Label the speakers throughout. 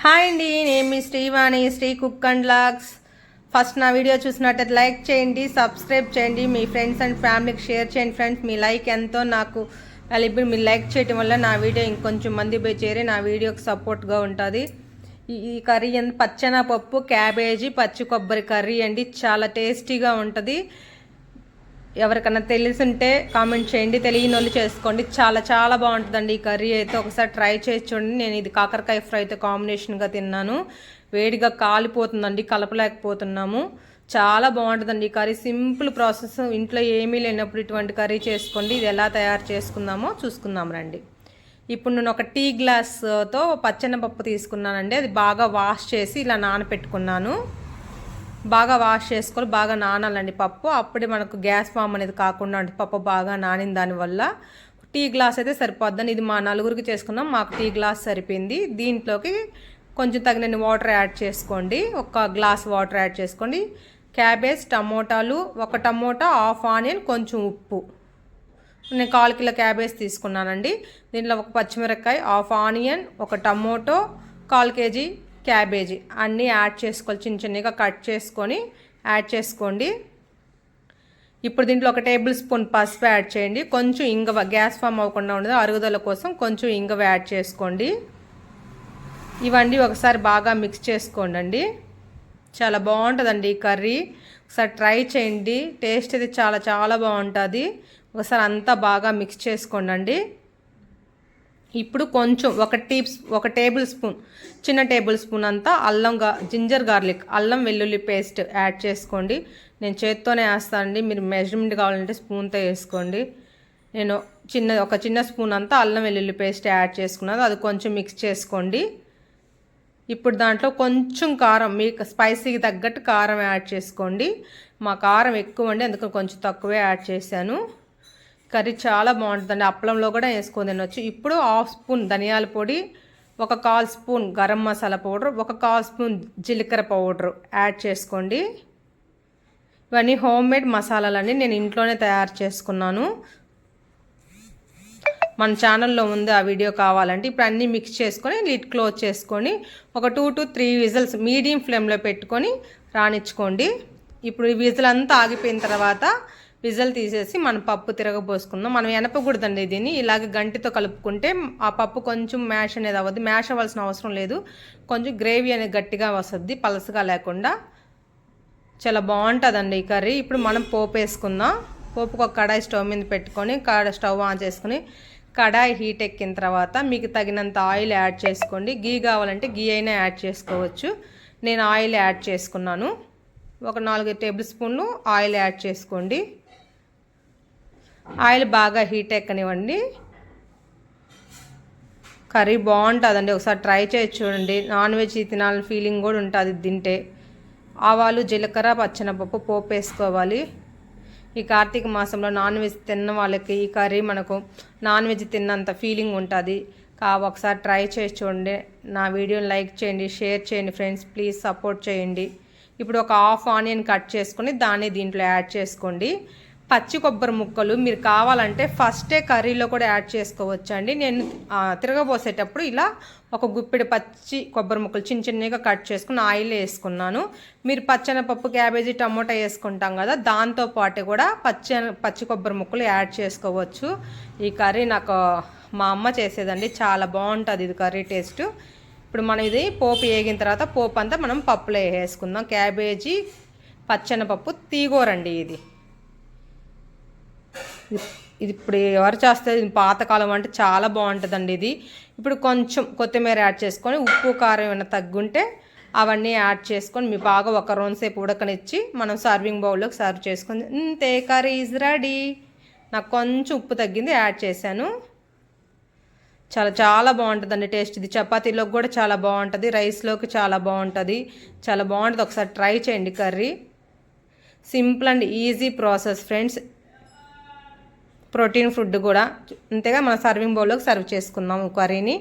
Speaker 1: Hi అండి నేను మీ Srivani Sri cook and logs first నా వీడియో చూసినట్టయితే లైక్ చేయండి సబ్స్క్రైబ్ చేయండి. మీ ఫ్రెండ్స్ అండ్ ఫ్యామిలీకి షేర్ చేయండి ఫ్రెండ్స్. మీ లైక్ ఎంతో నాకు ఇప్పుడు మీరు లైక్ చేయడం వల్ల నా వీడియో ఇంకొంచెం మంది పోయి చేరి నా వీడియోకి సపోర్ట్గా ఉంటుంది. ఈ- కర్రీ ఎంత పచ్చెనపప్పు క్యాబేజీ పచ్చి కొబ్బరి కర్రీ అండి. చాలా టేస్టీగా ఉంటుంది. ఎవరికన్నా తెలిసింటే కామెంట్ చేయండి. తెలియని వాళ్ళు చేసుకోండి. చాలా చాలా బాగుంటుందండి ఈ కర్రీ అయితే. ఒకసారి ట్రై చేసి చూడండి. నేను ఇది కాకరకాయ ఫ్రైతో కాంబినేషన్గా తిన్నాను. వేడిగా కాలిపోతుందండి. కలపలేకపోతున్నాము. చాలా బాగుంటుందండి ఈ కర్రీ. సింపుల్ ప్రాసెస్ ఇంట్లో ఏమీ లేనప్పుడు ఇటువంటి కర్రీ చేసుకోండి. ఇది ఎలా తయారు చేసుకుందామో చూసుకుందాం రండి. ఇప్పుడు నేను ఒక టీ గ్లాస్తో పచ్చనపప్పు తీసుకున్నానండి. అది బాగా వాష్ చేసి ఇలా నానపెట్టుకున్నాను. బాగా వాష్ చేసుకొని బాగా నానాలండి పప్పు. అప్పుడే మనకు గ్యాస్ ఫామ్ అనేది కాకుండా అంటే పప్పు బాగా నానిన దానివల్ల టీ గ్లాస్ అయితే సరిపోద్దని ఇది మా నలుగురికి చేసుకున్నాం మాకు టీ గ్లాస్ సరిపోయింది. దీంట్లోకి కొంచెం తగినన్ని వాటర్ యాడ్ చేసుకోండి. ఒక గ్లాస్ వాటర్ యాడ్ చేసుకోండి. క్యాబేజ్ టమోటాలు ఒక టమోటా హాఫ్ ఆనియన్ కొంచెం ఉప్పు. నేను కాల్ కిలో క్యాబేజ్ తీసుకున్నానండి. దీంట్లో ఒక పచ్చిమిరపకాయ హాఫ్ ఆనియన్ ఒక టమోటో కాల్ కేజీ క్యాబేజీ అన్నీ యాడ్ చేసుకోవాలి. చిన్న చిన్నగా కట్ చేసుకొని యాడ్ చేసుకోండి. ఇప్పుడు దీంట్లో ఒక టేబుల్ స్పూన్ పసుపు యాడ్ చేయండి. కొంచెం ఇంగవ గ్యాస్ ఫామ్ అవ్వకుండా ఉండదు. అరుగుదల కోసం కొంచెం ఇంగవ యాడ్ చేసుకోండి. ఇవన్నీ ఒకసారి బాగా మిక్స్ చేసుకోండి చాలా బాగుంటుందండి ఈ కర్రీ. ఒకసారి ట్రై చేయండి. టేస్ట్ అయితే చాలా చాలా బాగుంటుంది. ఒకసారి అంతా బాగా మిక్స్ చేసుకోండి ఇప్పుడు కొంచెం ఒక టీ ఒక టేబుల్ స్పూన్ చిన్న టేబుల్ స్పూన్ అంతా అల్లం గా జింజర్ గార్లిక్ అల్లం వెల్లుల్లి పేస్ట్ యాడ్ చేసుకోండి. నేను చేత్తోనే వేస్తానండి మీరు మెజర్మెంట్ కావాలంటే స్పూన్తో వేసుకోండి. నేను చిన్న ఒక చిన్న స్పూన్ అంతా అల్లం వెల్లుల్లి పేస్ట్ యాడ్ చేసుకున్నాను. అది కొంచెం మిక్స్ చేసుకోండి. ఇప్పుడు దాంట్లో కొంచెం కారం మీకు స్పైసీకి తగ్గట్టు కారం యాడ్ చేసుకోండి. మా కారం ఎక్కువ అండి అందుకని కొంచెం తక్కువే యాడ్ చేశాను. కర్రీ చాలా బాగుంటుందండి. అప్పలంలో కూడా వేసుకొని తినొచ్చు. ఇప్పుడు హాఫ్ స్పూన్ ధనియాల పొడి ఒక కాల్ స్పూన్ గరం మసాలా పౌడర్ ఒక కాల్ స్పూన్ జీలకర్ర పౌడర్ యాడ్ చేసుకోండి. ఇవన్నీ హోమ్ మేడ్ మసాలాలన్నీ నేను ఇంట్లోనే తయారు చేసుకున్నాను. మన ఛానల్లో ఉంది ఆ వీడియో కావాలంటే ఇప్పుడు అన్నీ మిక్స్ చేసుకొని లిడ్ క్లోజ్ చేసుకొని ఒక two two three whistles medium ఫ్లేమ్లో పెట్టుకొని రానిచ్చుకోండి. ఇప్పుడు ఈ విజిల్ అంతా ఆగిపోయిన తర్వాత విజల్ తీసేసి మనం పప్పు తిరగబోసుకుందాం. మనం ఎనపకూడదండి దీన్ని. ఇలాగ గంటితో కలుపుకుంటే ఆ పప్పు కొంచెం మ్యాష్ అనేది అవ్వద్దు మ్యాష్ అవ్వాల్సిన అవసరం లేదు. కొంచెం గ్రేవీ అనేది గట్టిగా వస్తుంది పలసగా లేకుండా. చాలా బాగుంటుందండి ఈ కర్రీ. ఇప్పుడు మనం పోపు వేసుకుందాం. పోపుకు ఒక కడాయి స్టవ్ మీద పెట్టుకొని కడ స్టవ్ ఆన్ చేసుకొని కడాయి హీట్ ఎక్కిన తర్వాత మీకు తగినంత ఆయిల్ యాడ్ చేసుకోండి. గీ కావాలంటే గీ అయినా యాడ్ చేసుకోవచ్చు. నేను ఆయిల్ యాడ్ చేసుకున్నాను. ఒక నాలుగు టేబుల్ స్పూన్లు ఆయిల్ యాడ్ చేసుకోండి. ఆయిల్ బాగా హీట్ ఎక్కనివ్వండి. కర్రీ బాగుంటుందండి. ఒకసారి ట్రై చేసి చూడండి. నాన్ వెజ్ తినాలని ఫీలింగ్ కూడా ఉంటుంది తింటే. ఆవాలు జీలకర్ర పచ్చనపప్పు పోపు వేసుకోవాలి. ఈ కార్తీక మాసంలో నాన్ వెజ్ తిన్న వాళ్ళకి ఈ కర్రీ మనకు నాన్ వెజ్ తిన్నంత ఫీలింగ్ ఉంటుంది. కా ఒకసారి ట్రై చేసి చూడండి. నా వీడియోని లైక్ చేయండి షేర్ చేయండి ఫ్రెండ్స్. ప్లీజ్ సపోర్ట్ చేయండి. ఇప్పుడు ఒక హాఫ్ ఆనియన్ కట్ చేసుకొని దాన్ని దీంట్లో యాడ్ చేసుకోండి. పచ్చి కొబ్బరి ముక్కలు మీరు కావాలంటే ఫస్టే కర్రీలో కూడా యాడ్ చేసుకోవచ్చు అండి నేను తిరగబోసేటప్పుడు ఇలా ఒక గుప్పెడు పచ్చి కొబ్బరి ముక్కలు చిన్న చిన్నగా కట్ చేసుకుని ఆయిల్ వేసుకున్నాను. మీరు పచ్చనపప్పు క్యాబేజీ టమోటా వేసుకుంటాం కదా దాంతో పాటు కూడా పచ్చి పచ్చి కొబ్బరి ముక్కలు యాడ్ చేసుకోవచ్చు. ఈ కర్రీ నాకు మా అమ్మ చేసేదండి. చాలా బాగుంటుంది ఇది కర్రీ టేస్ట్. ఇప్పుడు మనం ఇది పోపు వేగిన తర్వాత పోపు అంతా మనం పప్పులో వేసుకుందాం క్యాబేజీ పచ్చనపప్పు తీగోరండి ఇది. ఇది- ఇప్పుడు ఎవరు చేస్తారు ఇది పాతకాలం అంటే చాలా బాగుంటుందండి ఇది. ఇప్పుడు కొంచెం కొత్తిమీర యాడ్ చేసుకొని ఉప్పు కారం ఏమైనా తగ్గుంటే అవన్నీ యాడ్ చేసుకొని మీ బాగా ఒక రెండు సేపు ఉడకనిచ్చి మనం సర్వింగ్ బౌల్లోకి సర్వ్ చేసుకొని ఇంతే కర్రీ ఈజ్ రెడీ. నాకు కొంచెం ఉప్పు తగ్గింది యాడ్ చేశాను. చాలా చాలా బాగుంటుందండి టేస్ట్ ఇది. చపాతీలోకి కూడా చాలా బాగుంటుంది రైస్లోకి చాలా బాగుంటుంది. చాలా బాగుంటుంది. ఒకసారి ట్రై చేయండి curry. Simple and easy process friends. Protein food కూడా. అంతేగా మన సర్వింగ్ బౌల్లోకి సర్వ్ చేసుకుందాం కర్రీని.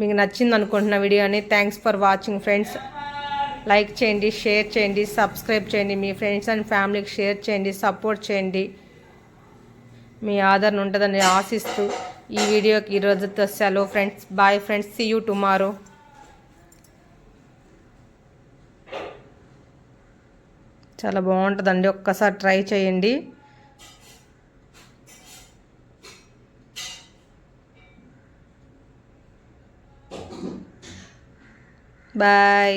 Speaker 1: మీకు నచ్చింది అనుకుంటున్న వీడియోని thanks for watching friends like చేయండి షేర్ చేయండి సబ్స్క్రైబ్ చేయండి. మీ ఫ్రెండ్స్ అండ్ ఫ్యామిలీకి షేర్ చేయండి సపోర్ట్ చేయండి. మీ ఆదరణ ఉంటుందని ఆశిస్తూ ఈ వీడియోకి ఈరోజుతో సెలవు friends bye friends see you tomorrow చాలా బాగుంటుందండి. ఒక్కసారి ట్రై చేయండి. బాయ్